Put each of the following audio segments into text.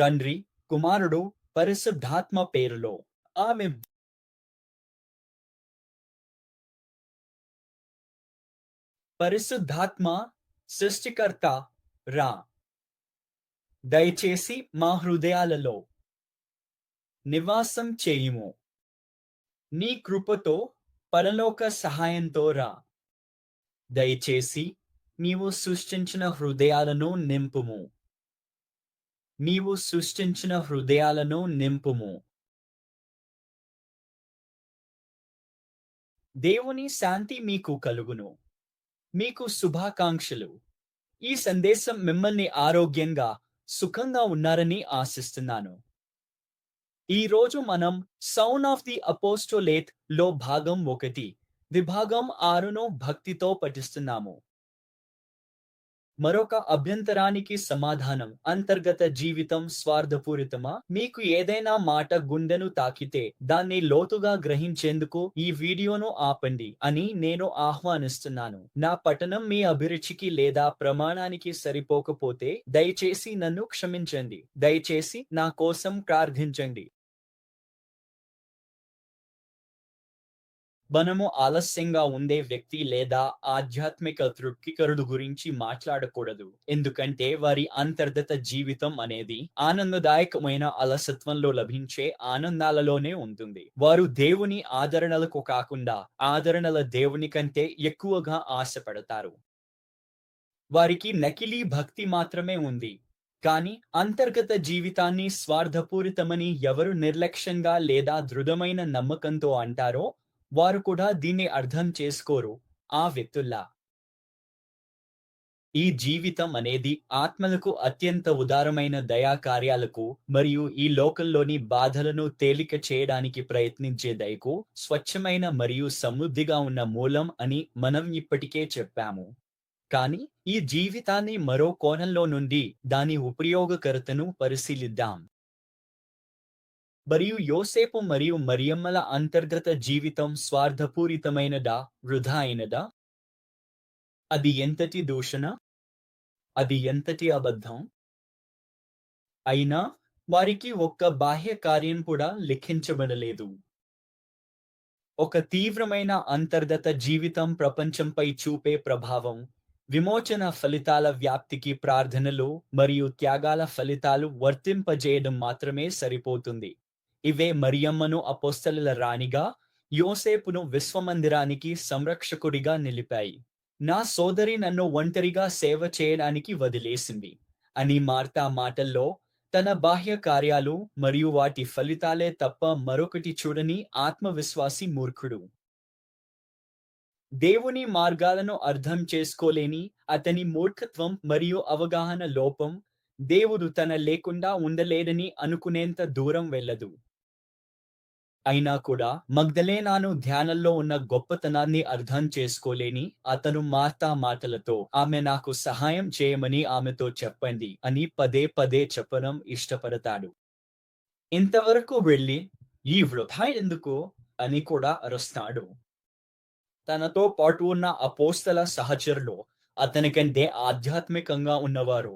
తండ్రి కుమారుడు పరిశుద్ధాత్మ పేరులో. ఆమె పరిశుద్ధాత్మ సృష్టికర్త రా. దయచేసి మా హృదయాలలో నివాసం చేయుము. నీ కృపతో పరలోక సహాయంతో రా. దయచేసి నీవు సృష్టించిన హృదయాలను నింపుము. నీవు సృష్టించిన హృదయాలను నింపుము. దేవుని శాంతి మీకు కలుగును. మీకు శుభాకాంక్షలు. ఈ సందేశం మిమ్మల్ని ఆరోగ్యంగా సుఖంగా ఉన్నారని ఆశిస్తున్నాను. ఈ రోజు మనం సౌన్ ఆఫ్ ది అపోస్టోలేట్లో భాగం ఒకటి విభాగం ఆరును భక్తితో పఠిస్తున్నాము. మరొక అభ్యంతరానికి సమాధానం అంతర్గత జీవితం స్వార్థపూరితమా? మీకు ఏదైనా మాట గుండెను తాకితే దాన్ని లోతుగా గ్రహించేందుకు ఈ వీడియోను ఆపండి అని నేను ఆహ్వానిస్తున్నాను. నా పఠనం మీ అభిరుచికి లేదా ప్రమాణానికి సరిపోకపోతే దయచేసి నన్ను క్షమించండి. దయచేసి నా కోసం ప్రార్థించండి. మనము ఆలస్యంగా ఉండే వ్యక్తి లేదా ఆధ్యాత్మిక తృప్తికరుడు గురించి మాట్లాడకూడదు. ఎందుకంటే వారి అంతర్గత జీవితం అనేది ఆనందదాయకమైన అలసత్వంలో లభించే ఆనందాలలోనే ఉంటుంది. వారు దేవుని ఆదరణలకు కాకుండా ఆదరణల దేవుని కంటే ఎక్కువగా ఆశపడతారు. వారికి నకిలీ భక్తి మాత్రమే ఉంది. కానీ అంతర్గత జీవితాన్ని స్వార్థపూరితమని ఎవరు నిర్లక్ష్యంగా లేదా దృఢమైన నమ్మకంతో అంటారో వారు కూడా దీన్ని అర్థం చేసుకోరు ఆ వ్యక్తుల్లా. ఈ జీవితం అనేది ఆత్మలకు అత్యంత ఉదారమైన దయా కార్యాలకు మరియు ఈ లోకంలోని బాధలను తేలిక చేయడానికి ప్రయత్నించే దయకు స్వచ్ఛమైన మరియు సమృద్ధిగా ఉన్న మూలం అని మనం ఇప్పటికే చెప్పాము. కానీ ఈ జీవితాన్ని మరో కోణంలో నుండి దాని ఉపయోగకరతను పరిశీలిద్దాం. మరియు యోసేపు మరియు మరియమ్మల అంతర్గత జీవితం స్వార్థపూరితమైనదా? వృధా అయినదా? అది ఎంతటి దూషణ? అది ఎంతటి అబద్ధం? అయినా వారికి ఒక్క బాహ్య కార్యం కూడా లిఖించబడలేదు ఒక తీవ్రమైన అంతర్గత జీవితం ప్రపంచంపై చూపే ప్రభావం విమోచన ఫలితాల వ్యాప్తికి ప్రార్థనలు మరియు త్యాగాల ఫలితాలు వర్తింపజేయడం మాత్రమే సరిపోతుంది. ఇవే మరియమ్మను అపోస్తలుల రాణిగా యోసేపును విశ్వమందిరానికి సంరక్షకుడిగా నిలిపాయి. నా సోదరి నన్ను ఒంటరిగా సేవ చేయడానికి వదిలేసింది అని మార్తా మాటల్లో తన బాహ్య కార్యాలు మరియు వాటి ఫలితాలే తప్ప మరొకటి చూడని ఆత్మవిశ్వాసి మూర్ఖుడు. దేవుని మార్గాలను అర్థం చేసుకోలేని అతని మూర్ఖత్వం మరియు అవగాహన లోపం దేవుడు తన లేకుండా ఉండలేడని అనుకునేంత దూరం వెళ్ళదు. అయినా కూడా మగ్ధలేనాను ధ్యానంలో ఉన్న గొప్పతనాన్ని అర్థం చేసుకోలేని అతను మార్తా మాటలతో ఆమె నాకు సహాయం చేయమని ఆమెతో చెప్పండి అని పదే పదే చెప్పడం ఇష్టపడతాడు. ఇంతవరకు వెళ్ళి ఈ వృధా ఎందుకు అని కూడా అరుస్తాడు. తనతో పాటు ఉన్న అపోస్తల సహచరులు అతనికంటే ఆధ్యాత్మికంగా ఉన్నవారు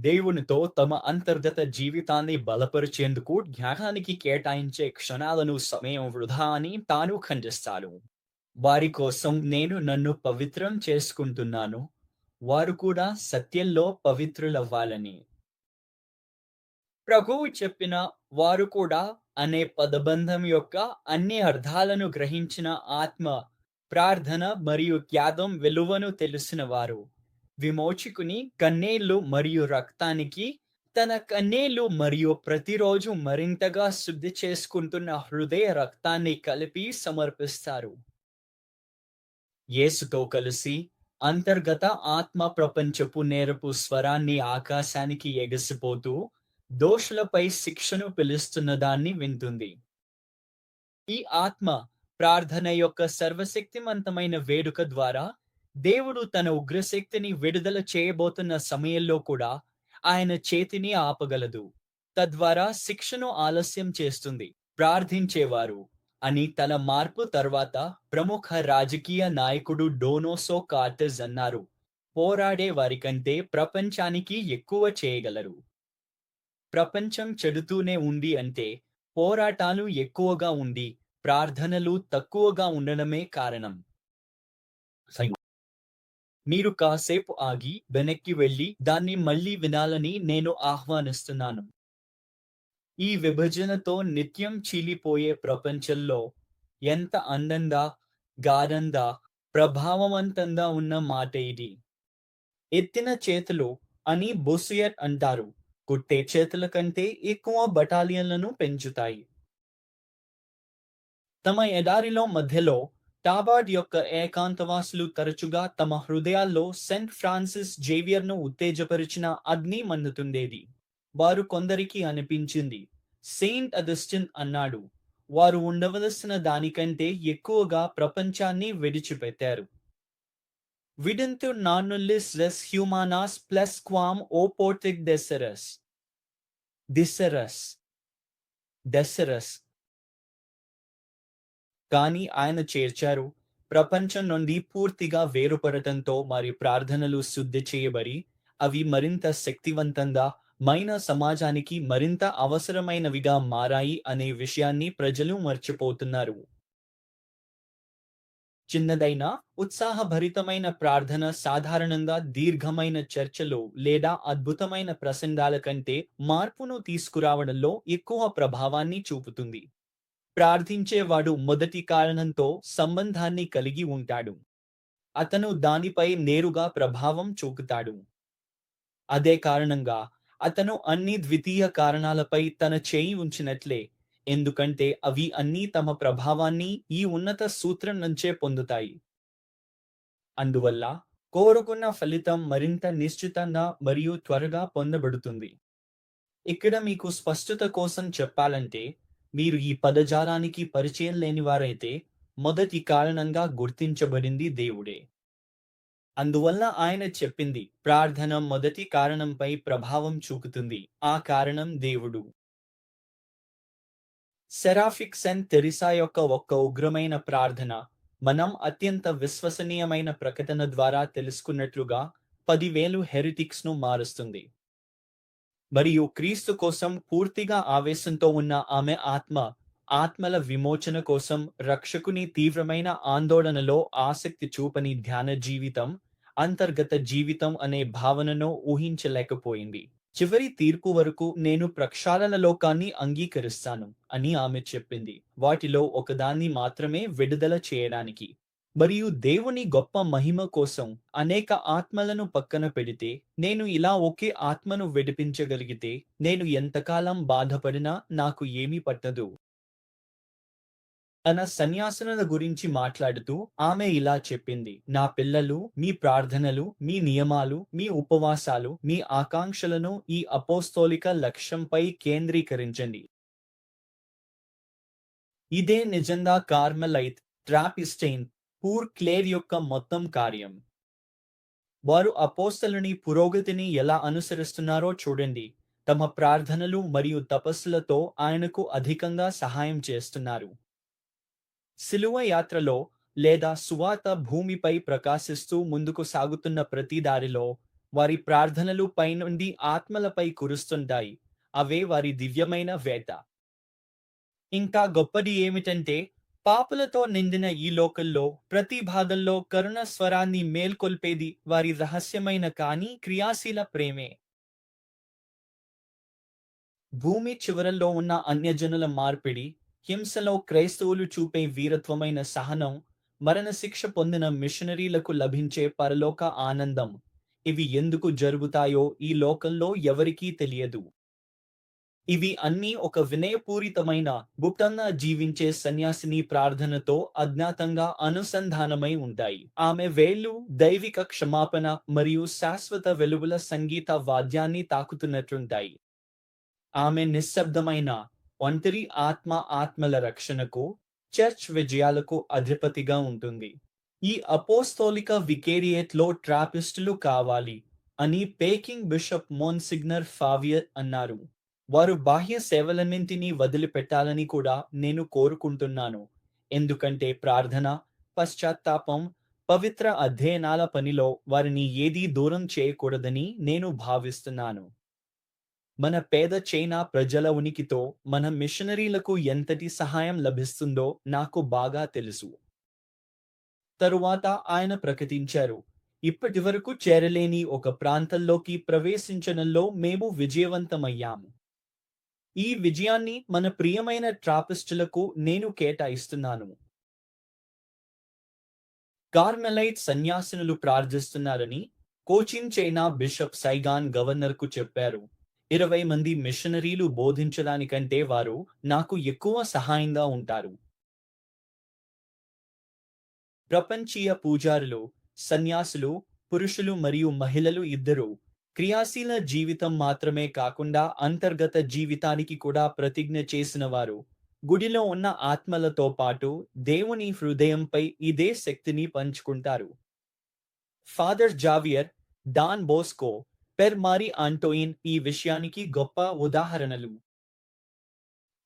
దేవునితో తమ అంతర్గత జీవితాన్ని బలపరిచేందుకు జ్ఞానానికి కేటాయించే క్షణాలను సమయం వృధా అని తాను ఖండిస్తాను. వారి కోసం నేను నన్ను పవిత్రం చేసుకుంటున్నాను. వారు కూడా సత్యంలో పవిత్రులవ్వాలని. ప్రభువు చెప్పిన వారు కూడా అనే పదబంధం యొక్క అన్ని అర్థాలను గ్రహించిన ఆత్మ ప్రార్థన మరియు త్యాగం విలువను తెలిసిన వారు. విమోచకుని కన్నేళ్ళు మరియు రక్తానికి తన కన్నేళ్ళు మరియు ప్రతిరోజు మరింతగా శుద్ధి చేసుకుంటున్న హృదయ రక్తాన్ని కలిపి సమర్పిస్తారు. యేసుతో కలిసి అంతర్గత ఆత్మ ప్రపంచపు నేరపు స్వరాన్ని ఆకాశానికి ఎగసిపోతూ దోషులపై శిక్షను పిలుస్తున్న దాన్ని వింటుంది. ఈ ఆత్మ ప్రార్థన యొక్క సర్వశక్తిమంతమైన వేడుక ద్వారా దేవుడు తన ఉగ్రశక్తిని విడుదల చేయబోతున్న సమయంలో కూడా ఆయన చేతిని ఆపగలదు. తద్వారా శిక్షను ఆలస్యం చేస్తుంది. ప్రార్థించేవారు అని తన మార్పు తర్వాత ప్రముఖ రాజకీయ నాయకుడు డోనోసో కార్టెజ్ అన్నారు. పోరాడే వారికంటే ప్రపంచానికి ఎక్కువ చేయగలరు. ప్రపంచం చెడుతూనే ఉంది అంటే పోరాటాలు ఎక్కువగా ఉండి ప్రార్థనలు తక్కువగా ఉండడమే కారణం. మీరు కాసేపు ఆగి వెనక్కి వెళ్ళి దాన్ని మళ్ళీ వినాలని నేను ఆహ్వానిస్తున్నాను. ఈ విభజనతో నిత్యం చీలిపోయే ప్రపంచంలో ఎంత అందంగా గాఢంగా ప్రభావవంతంగా ఉన్న మాట ఇది. ఎత్తిన చేతులు అని బొసియర్ అంటారు. కుట్టే చేతుల కంటే ఎక్కువ బటాలియన్లను పెంచుతాయి. తమ ఎడారిలో మధ్యలో టాబార్డ్ యొక్క ఏకాంతవాసులు తరచుగా తమ హృదయాల్లో సెంట్ ఫ్రాన్సిస్ జేవియర్ను ఉత్తేజపరిచిన అగ్ని మందుతుండేది. వారు కొందరికి అనిపించింది సెయింట్ అదస్టిన్ అన్నాడు వారు ఉండవలసిన దానికంటే ఎక్కువగా ప్రపంచాన్ని విడిచిపెట్టారు. విడంతు నానుల్లిస్ రెస్ హ్యూమానాస్ ప్లస్ క్వామ్ ఓ పోర్టిక్ దెసరస్. దిసరస్. డెసరస్ కానీ ఆయన చేర్చారు. ప్రపంచం నుండి పూర్తిగా వేరుపడటంతో మరి ప్రార్థనలు శుద్ధి చేయబడి అవి మరింత శక్తివంతంగా మైన సమాజానికి మరింత అవసరమైనవిగా మారాయి అనే విషయాన్ని ప్రజలు మర్చిపోతున్నారు. చిన్నదైన ఉత్సాహభరితమైన ప్రార్థన సాధారణంగా దీర్ఘమైన చర్చలు లేదా అద్భుతమైన ప్రసంగాల కంటే మార్పును తీసుకురావడంలో ఎక్కువ ప్రభావాన్ని చూపుతుంది. ప్రార్థించేవాడు మొదటి కారణంతో సంబంధాన్ని కలిగి ఉంటాడు. అతను దానిపై నేరుగా ప్రభావం చూపుతాడు. అదే కారణంగా అతను అన్ని ద్వితీయ కారణాలపై తన చేయి ఉంచినట్లే ఎందుకంటే అవి అన్నీ తమ ప్రభావాన్ని ఈ ఉన్నత సూత్రం నుంచే పొందుతాయి. అందువల్ల కోరుకున్న ఫలితం మరింత నిశ్చితంగా మరియు త్వరగా పొందబడుతుంది. ఇక్కడ మీకు స్పష్టత కోసం చెప్పాలంటే మీరు ఈ పదజాలానికి పరిచయం లేనివారైతే మొదటి కారణంగా గుర్తించబడింది దేవుడే. అందువల్ల ఆయన చెప్పింది ప్రార్థన మొదటి కారణంపై ప్రభావం చూపుతుంది ఆ కారణం దేవుడు. సెరాఫిక్ సెన్ తెరిసా యొక్క ఒక్క ఉగ్రమైన ప్రార్థన మనం అత్యంత విశ్వసనీయమైన ప్రకటన ద్వారా తెలుసుకున్నట్లుగా పదివేలు హెరిటిక్స్ను మారుస్తుంది. మరియు క్రీస్తు కోసం పూర్తిగా ఆవేశంతో ఉన్న ఆమె ఆత్మ ఆత్మల విమోచన కోసం రక్షకుని తీవ్రమైన ఆందోళనలో ఆసక్తి చూపని ధ్యాన జీవితం అంతర్గత జీవితం అనే భావనను ఊహించలేకపోయింది. చివరి తీర్పు వరకు నేను ప్రక్షాళన లోకాన్ని అంగీకరిస్తాను అని ఆమె చెప్పింది. వాటిలో ఒకదాన్ని మాత్రమే విడుదల చేయడానికి. మరియు దేవుని గొప్ప మహిమ కోసం అనేక ఆత్మలను పక్కన పెడితే నేను ఇలా ఒకే ఆత్మను విడిపించగలిగితే నేను ఎంతకాలం బాధపడినా నాకు ఏమీ పట్టదు. తన సన్యాసనల గురించి మాట్లాడుతూ ఆమె ఇలా చెప్పింది నా పిల్లలు మీ ప్రార్థనలు మీ నియమాలు మీ ఉపవాసాలు మీ ఆకాంక్షలను ఈ అపోస్తోలిక లక్ష్యంపై కేంద్రీకరించండి. ఇదే నిజంగా కార్మెలైట్ ట్రాపిస్టైన్ పూర్ క్లేర్ యొక్క మొత్తం కార్యం. వారు అపోస్తలని పురోగతిని ఎలా అనుసరిస్తున్నారో చూడండి. తమ ప్రార్థనలు మరియు తపస్సులతో ఆయనకు అధికంగా సహాయం చేస్తున్నారు. సిలువ యాత్రలో లేదా సువాత భూమిపై ప్రకాశిస్తూ ముందుకు సాగుతున్న ప్రతి దారిలో వారి ప్రార్థనలు పైనుండి ఆత్మలపై కురుస్తుంటాయి. అవే వారి దివ్యమైన వేత. ఇంకా గొప్పది ఏమిటంటే పాపులతో నిండిన ఈ లోకల్లో ప్రతి బాధల్లో కరుణ స్వరాన్ని మేల్కొల్పేది వారి రహస్యమైన కానీ క్రియాశీల ప్రేమే. భూమి చివరల్లో ఉన్న అన్యజనుల మార్పిడి హింసలో క్రైస్తవులు చూపే వీరత్వమైన సహనం మరణశిక్ష పొందిన మిషనరీలకు లభించే పరలోక ఆనందం. ఇవి ఎందుకు జరుగుతాయో ఈ లోకంలో ఎవరికీ తెలియదు. ఇవి అన్నీ ఒక వినయపూరితమైన గుప్తంగా జీవించే సన్యాసిని ప్రార్థనతో అజ్ఞాతంగా అనుసంధానమై ఉంటాయి. ఆమె వేళ్ళు దైవిక క్షమాపణ మరియు శాశ్వత వెలుగుల సంగీత వాద్యాన్ని తాకుతున్నట్లుంటాయి. ఆమె నిశ్శబ్దమైన ఒంటరి ఆత్మ ఆత్మల రక్షణకు చర్చ్ విజయాలకు అధిపతిగా ఉంటుంది. ఈ అపోస్తోలిక వికేరియేట్లో ట్రాపిస్టులు కావాలి అని పేకింగ్ బిషప్ మోన్సిగ్నర్ ఫావియర్ అన్నారు. వారు బాహ్య సేవలన్నింటినీ వదిలిపెట్టాలని కూడా నేను కోరుకుంటున్నాను. ఎందుకంటే ప్రార్థన పశ్చాత్తాపం పవిత్ర అధ్యయనాల పనిలో వారిని ఏదీ దూరం చేయకూడదని నేను భావిస్తున్నాను. మన పేద చైనా ప్రజల ఉనికితో మన మిషనరీలకు ఎంతటి సహాయం లభిస్తుందో నాకు బాగా తెలుసు. తరువాత ఆయన ప్రకటించారు ఇప్పటి వరకు చేరలేని ఒక ప్రాంతంలోకి ప్రవేశించడంలో మేము విజయవంతమయ్యాము. ఈ విజయాన్ని మన ప్రియమైన ట్రాపిస్టులకు నేను కేటాయిస్తున్నాను. కార్మెలైట్ సన్యాసినులు ప్రార్థిస్తున్నారని కోచిన్ చైనా బిషప్ సైగాన్ గవర్నర్కు చెప్పారు. ఇరవై మంది మిషనరీలు బోధించడానికంటే వారు నాకు ఎక్కువ సహాయంగా ఉంటారు. ప్రపంచీయ పూజారులు సన్యాసులు పురుషులు మరియు మహిళలు ఇద్దరు క్రియాశీల జీవితం మాత్రమే కాకుండా అంతర్గత జీవితానికి కూడా ప్రతిజ్ఞ చేసిన వారు గుడిలో ఉన్న ఆత్మలతో పాటు దేవుని హృదయంపై ఇదే శక్తిని పంచుకుంటారు. Father Xavier Don Bosco Pere Marie Antoine ఈ విషయానికి గొప్ప ఉదాహరణలు.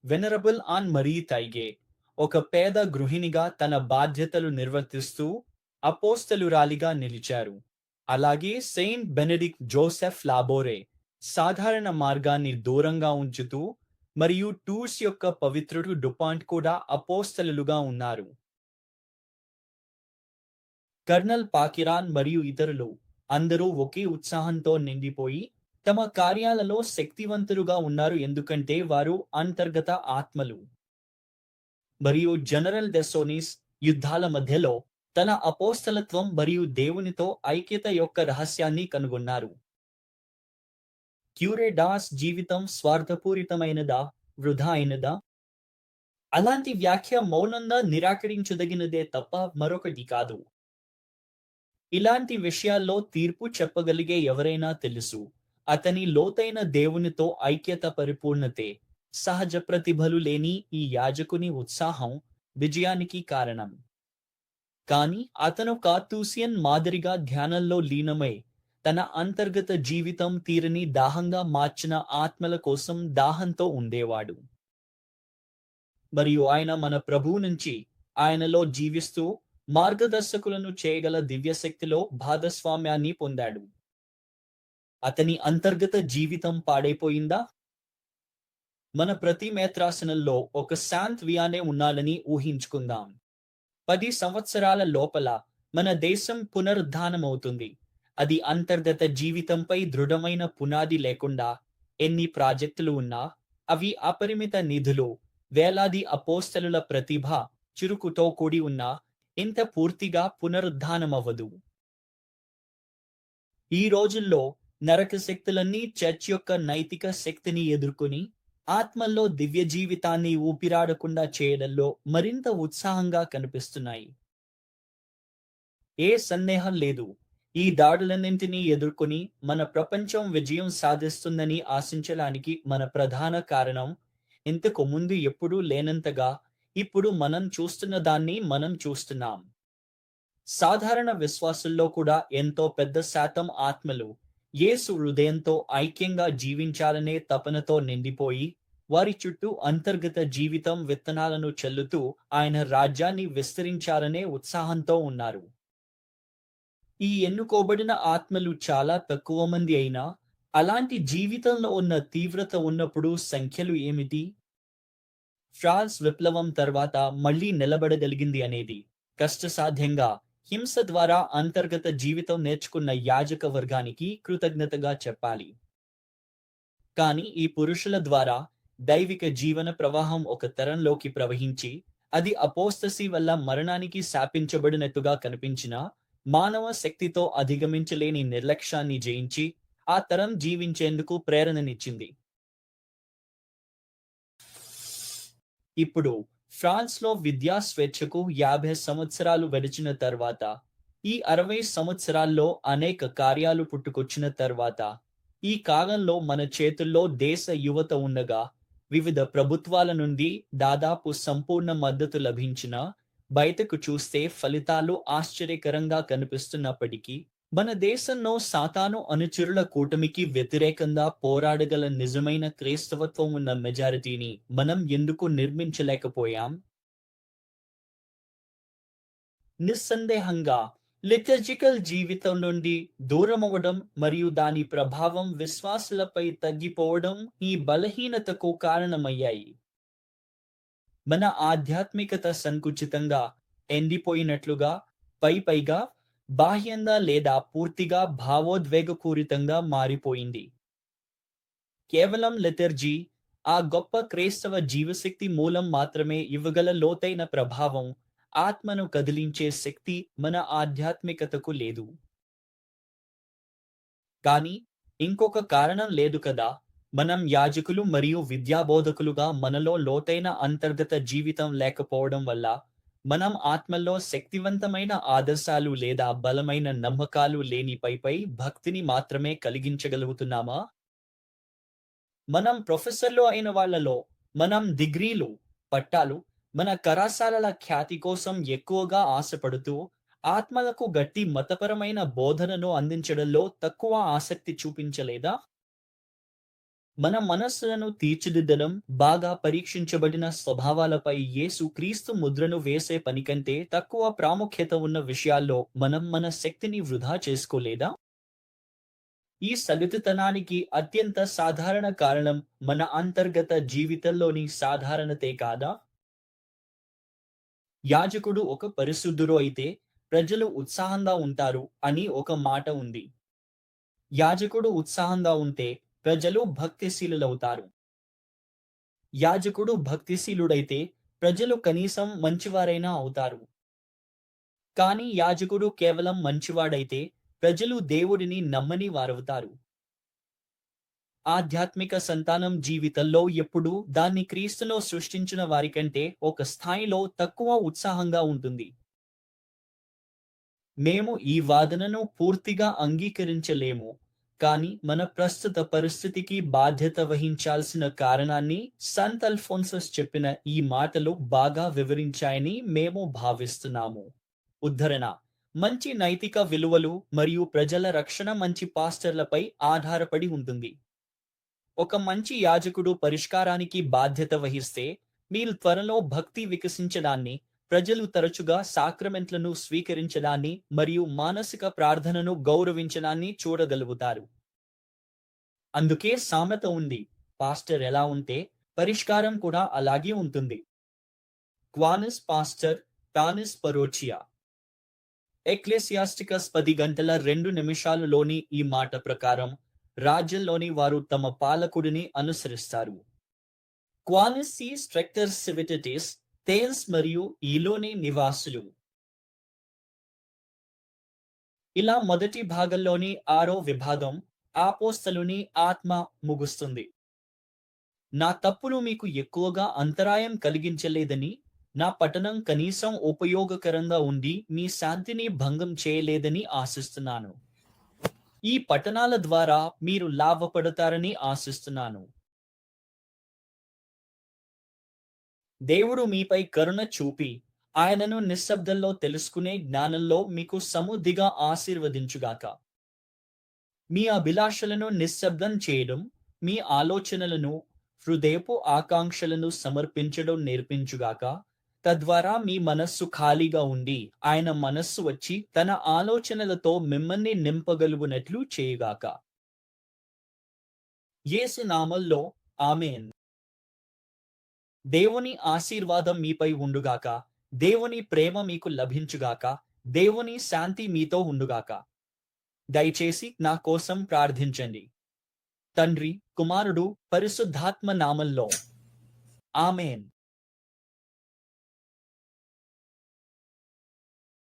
వెనరబుల్ ఆన్ మరీ తైగే ఒక పేద గృహిణిగా తన బాధ్యతలు నిర్వర్తిస్తూ అపోస్తలురాలిగా నిలిచారు. అలాగే సెయింట్ బెనడిక్ట్ జోసెఫ్ లాబోరే సాధారణ మార్గాన్ని దూరంగా ఉంచుతూ మరియు టూర్స్ యొక్క పవిత్రుడు డుపాంట్ కూడా అపోస్తలులుగా ఉన్నారు. కర్నల్ పాకిరాన్ మరియు ఇతరులు అందరూ ఒకే ఉత్సాహంతో నిండిపోయి తమ కార్యాలలో శక్తివంతులుగా ఉన్నారు ఎందుకంటే వారు అంతర్గత ఆత్మలు. మరియు జనరల్ డెసోనిస్ యుద్ధాల మధ్యలో తన అపోస్తలత్వం మరియు దేవునితో ఐక్యత యొక్క రహస్యాన్ని కనుగొన్నారు. క్యూరే డాస్ జీవితం స్వార్థపూరితమైనదా? వృధా అయినదా? అలాంటి వ్యాఖ్య మౌనంగా నిరాకరించదగినదే తప్ప మరొకటి కాదు. ఇలాంటి విషయాల్లో తీర్పు చెప్పగలిగే ఎవరైనా తెలుసు. అతని లోతైన దేవునితో ఐక్యత పరిపూర్ణతే సహజ ప్రతిభలు లేని ఈ యాజకుని ఉత్సాహం విజయానికి కారణం. కానీ అతను కార్తూసియన్ మాదిరిగా ధ్యానంలో లీనమై తన అంతర్గత జీవితం తీరని దాహంగా మార్చిన ఆత్మల కోసం దాహంతో ఉండేవాడు. మరియు ఆయన మన ప్రభువు నుంచి ఆయనలో జీవిస్తూ మార్గదర్శకులను చేయగల దివ్యశక్తిలో భాగస్వామ్యాన్ని పొందాడు. అతని అంతర్గత జీవితం పాడైపోయిందా? మన ప్రతి మేత్రాసనంలో ఒక శాంత్ వియానే ఉన్నాడని ఊహించుకుందాం. పది సంవత్సరాల లోపల మన దేశం పునరుద్ధానమవుతుంది. అది అంతర్గత జీవితంపై దృఢమైన పునాది లేకుండా ఎన్ని ప్రాజెక్టులు ఉన్నా అవి అపరిమిత నిధులు వేలాది అపోస్తలుల ప్రతిభ చురుకుతో కూడి ఉన్న ఇంత పూర్తిగా పునరుద్ధానమవ్వదు. ఈ రోజుల్లో నరక శక్తులన్నీ చర్చ్ యొక్క నైతిక శక్తిని ఎదుర్కొని ఆత్మల్లో దివ్య జీవితాన్ని ఊపిరాడకుండా చేయడంలో మరింత ఉత్సాహంగా కనిపిస్తున్నాయి. ఏ సందేహం లేదు. ఈ దాడులన్నింటినీ ఎదుర్కొని మన ప్రపంచం విజయం సాధిస్తుందని ఆశించడానికి మన ప్రధాన కారణం ఇంతకు ముందు ఎప్పుడూ లేనంతగా ఇప్పుడు మనం చూస్తున్న దాన్ని మనం చూస్తున్నాం. సాధారణ విశ్వాసుల్లో కూడా ఎంతో పెద్ద శాతం ఆత్మలు యేసు హృదయంతో ఐక్యంగా జీవించాలనే తపనతో నిండిపోయి వారి చుట్టూ అంతర్గత జీవితం విత్తనాలను చల్లుతూ ఆయన రాజ్యాన్ని విస్తరించాలనే ఉత్సాహంతో ఉన్నారు. ఈ ఎన్నుకోబడిన ఆత్మలు చాలా తక్కువ మంది అయినా అలాంటి జీవితంలో ఉన్న తీవ్రత ఉన్నప్పుడు సంఖ్యలు ఏమిటి? ఫ్రాన్స్ విప్లవం తర్వాత మళ్ళీ నిలబడగలిగింది అనేది కష్టసాధ్యంగా హింస ద్వారా అంతర్గత జీవితం నేర్చుకున్న యాజక వర్గానికి కృతజ్ఞతగా చెప్పాలి. కానీ ఈ పురుషుల ద్వారా దైవిక జీవన ప్రవాహం ఒక తరంలోకి ప్రవహించి అది అపోస్తసి వల్ల మరణానికి శాపించబడినట్టుగా కనిపించిన మానవ శక్తితో అధిగమించలేని నిర్లక్ష్యాన్ని జయించి ఆ తరం జీవించేందుకు ప్రేరణనిచ్చింది. ఇప్పుడు ఫ్రాన్స్లో విద్యా స్వేచ్ఛకు యాభై సంవత్సరాలు గడిచిన తర్వాత ఈ అరవై సంవత్సరాల్లో అనేక కార్యాలు పుట్టుకొచ్చిన తర్వాత ఈ కాలంలో మన చేతుల్లో దేశ యువత ఉండగా వివిధ ప్రభుత్వాల నుండి దాదాపు సంపూర్ణ మద్దతు లభించిన బయటకు చూస్తే ఫలితాలు ఆశ్చర్యకరంగా కనిపిస్తున్నప్పటికీ మన దేశంలో సాతాను అనుచరుల కూటమికి వ్యతిరేకంగా పోరాడగల నిజమైన క్రైస్తవత్వం ఉన్న మెజారిటీని మనం ఎందుకు నిర్మించలేకపోయాం? నిస్సందేహంగా లిటర్జికల్ జీవితం నుండి దూరమవ్వడం మరియు దాని ప్రభావం విశ్వాసులపై తగ్గిపోవడం ఈ బలహీనతకు కారణమయ్యాయి. మన ఆధ్యాత్మికత సంకుచితంగా ఎండిపోయినట్లుగా పై పైగా బాహ్యంగా లేదా పూర్తిగా భావోద్వేగపూరితంగా మారిపోయింది. కేవలం లిటర్జీ ఆ గొప్ప క్రైస్తవ జీవశక్తి మూలం మాత్రమే ఇవ్వగల లోతైన ప్రభావం ఆత్మను కదిలించే శక్తి మన ఆధ్యాత్మికతకు లేదు. కానీ ఇంకొక కారణం లేదు కదా మనం యాజకులు మరియు విద్యాబోధకులుగా మనలో లోతైన అంతర్గత జీవితం లేకపోవడం వల్ల మనం ఆత్మలో శక్తివంతమైన ఆదర్శాలు లేదా బలమైన నమ్మకాలు లేని పైపై భక్తిని మాత్రమే కలిగించగలుగుతున్నామా? మనం ప్రొఫెసర్లు అయిన వాళ్ళలో మనం డిగ్రీలు పట్టాలు మన కళాశాలల ఖ్యాతి కోసం ఎక్కువగా ఆశపడుతూ ఆత్మలకు గట్టి మతపరమైన బోధనను అందించడంలో తక్కువ ఆసక్తి చూపించలేదా? మన మనస్సులను తీర్చిదిద్దడం బాగా పరీక్షించబడిన స్వభావాలపై యేసు క్రీస్తు ముద్రను వేసే పని కంటే తక్కువ ప్రాముఖ్యత ఉన్న విషయాల్లో మనం మన శక్తిని వృధా చేసుకోలేదా? ఈ సగటుతనానికి అత్యంత సాధారణ కారణం మన అంతర్గత జీవితంలోని సాధారణతే కాదా? యాజకుడు ఒక పరిశుద్ధుడు అయితే ప్రజలు ఉత్సాహంగా ఉంటారు అని ఒక మాట ఉంది. యాజకుడు ఉత్సాహంగా ఉంటే ప్రజలు భక్తిశీలులవుతారు. యాజకుడు భక్తిశీలుడైతే ప్రజలు కనీసం మంచివారైనా అవుతారు. కానీ యాజకుడు కేవలం మంచివాడైతే ప్రజలు దేవుడిని నమ్మని వారవుతారు. ఆధ్యాత్మిక సంతానం జీవితంలో ఎప్పుడూ దాన్ని క్రీస్తులో సృష్టించిన వారికంటే ఒక స్థాయిలో తక్కువ ఉత్సాహంగా ఉంటుంది. మేము ఈ వాదనను పూర్తిగా అంగీకరించలేము కానీ మన ప్రస్తుత పరిస్థితికి బాధ్యత వహించాల్సిన కారణాన్ని సంత్ అల్ఫోన్సస్ చెప్పిన ఈ మాటలు బాగా వివరించాయని మేము భావిస్తున్నాము. ఉద్ధరణ మంచి నైతిక విలువలు మరియు ప్రజల రక్షణ మంచి పాస్టర్లపై ఆధారపడి ఉంటుంది. ఒక మంచి యాజకుడు పరిష్కారానికి బాధ్యత వహిస్తే మీరు త్వరలో భక్తి వికసించడాన్ని ప్రజలు తరచుగా సాక్రమెంట్లను స్వీకరించడాన్ని మరియు మానసిక ప్రార్థనను గౌరవించడాన్ని చూడగలుగుతారు. అందుకే సామెత ఉంది పాస్టర్ ఎలా ఉంటే పరిష్కారం కూడా అలాగే ఉంటుంది. క్వానిస్ పాస్టర్ టానిస్ పరోచియా. ఎక్లెసియాస్టికస్ పది గంటల రెండు నిమిషాలలోని ఈ మాట ప్రకారం రాజ్యంలోని వారు తమ పాలకుడిని అనుసరిస్తారు. క్వానిసీ స్ట్రక్టర్ సివిటిటీస్ తేల్స్ మరియు ఈలోని నివాసులు. ఇలా మొదటి భాగంలోని ఆరో విభాగం ఆపోస్తలుని ఆత్మ ముగుస్తుంది. నా తప్పులు మీకు ఎక్కువగా అంతరాయం కలిగించలేదని నా పఠనం కనీసం ఉపయోగకరంగా ఉండి మీ శాంతిని భంగం చేయలేదని ఆశిస్తున్నాను. ఈ పఠనాల ద్వారా మీరు లాభపడతారని ఆశిస్తున్నాను. దేవుడు మీపై కరుణ చూపి ఆయనను నిశ్శబ్దంలో తెలుసుకునే జ్ఞానంలో మీకు సముద్దిగా ఆశీర్వదించుగాక. మీ అభిలాషలను నిశ్శబ్దం చేయడం మీ ఆలోచనలను హృదయపు ఆకాంక్షలను సమర్పించడం నేర్పించుగాక తద్వారా మీ మనస్సు ఖాళీగా ఉండి ఆయన మనస్సు వచ్చి తన ఆలోచనలతో మిమ్మల్ని నింపగలుగునట్లు చేయుగాక. యేసు నామల్లో ఆమెన్. దేవుని ఆశీర్వాదం మీపై ఉండుగాక దేవుని ప్రేమ మీకు లభించుగాక దేవుని శాంతి మీతో ఉండుగాక. దయచేసి నా కోసం ప్రార్థించండి. తండ్రి కుమారుడు పరిశుద్ధాత్మ నామంలో ఆమెన్.